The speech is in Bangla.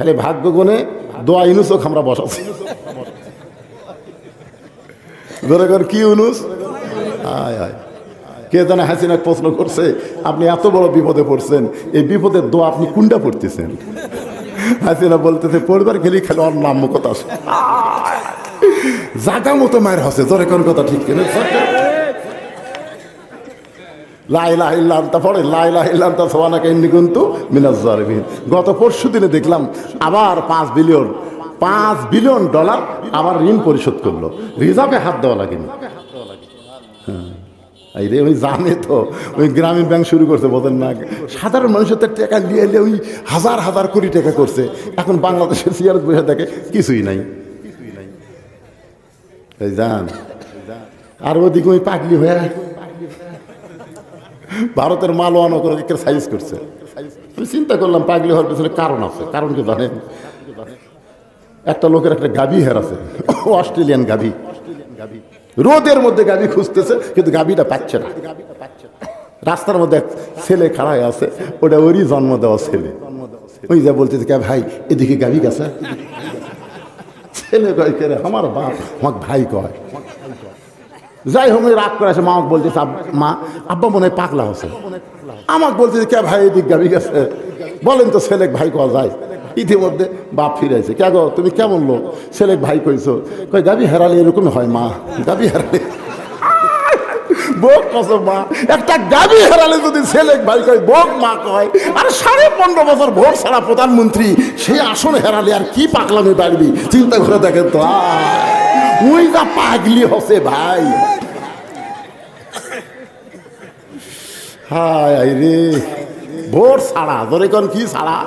খালি ভাগ্য গুণে দোয়া ইনুসক আমরা বসাচ্ছি ধরে কর, কি ইউনুস? আয় আয়। কে জানে হাসিনা প্রশ্ন করছে, আপনি এত বড় বিপদে পড়ছেন, এই বিপদের দোয়া আপনি কুন্ডা পড়তেছেন? হাসিনা বলতেছে, পরিবার খেলি খেলে নাম কথা আসে। জাগা মতো মায়ের হসে, ধরে কোন কথা ঠিক কিনা? লাইলা ইল্লান্তা পড়ে লাইলা ইল্লান্তা সোয়ানাকে ইন্নি কিন্তু মিনাজ্জারিবিন গত পরশু দিনে দেখলাম আবার পাঁচ বিলিয়ন পাঁচ বিলিয়ন ডলার আবার ঋণ পরিশোধ করল। রিজার্ভে হাত দেওয়া লাগেনি। হ্যাঁ। এই রে ওই জানে তো, ওই গ্রামীণ ব্যাংক শুরু করছে বোঝেন না। সাধারণ মানুষের তো টাকা নিয়ে এলে ওই হাজার হাজার কোটি টাকা করছে। এখন বাংলাদেশের সিয়ারত বসে দেখে কিছুই নাই। এই যান আর ওদিকে ওই পাগলি হয়ে ভারতের মাল ওয়ানো করে একে সাইজ করছে? আমি চিন্তা করলাম পাগলি হওয়ার পেছনে কারণ আছে। কারণ কি জানেন? একটা লোকের একটা গাভি হেরাছে অস্ট্রেলিয়ান গাভি। রোদের মধ্যে গাভি খুঁজতেছে, কিন্তু গাভিটা পাচ্ছে না। রাস্তার মধ্যে এক ছেলে খাড়ায় আছে, ওটা ওরই জন্ম দেওয়া ছেলে। ওই যা বলতেছে কে ভাই, এদিকে গাভি গেছে? ছেলে কয়, কে আমার বাপ, আমাকে ভাই কয়। যাই হোক রাগ করে মা আমাকে বলতেছে মা আব্বা মনে হয় পাগলা হচ্ছে আমাকে বলতেছে কে ভাই এদিক গাবি গেছে বলেন তো ছেলে ভাই কওয়া যায়। ইতিমধ্যে বাপ ফিরেছে কে গো তুমি কেমন লোক? ছেলে ভাই কইছো? কই গাবি হেরালে এরকমই হয় মা গাবি হেরালে। বোক কসম মা একটা গাবি হারালে যদি ছেলে ভাই কয় বোক মা কয় আর সাড়ে পনেরো বছর ভোট ছাড়া প্রধানমন্ত্রী সেই আসন হারালে আর কি পাকলামি পারবি চিন্তা করে দেখেন তো আয়, ওই যা পাগলি হসে ভাই হায় রে ভোট ছাড়া ধরে কন কি ছাড়া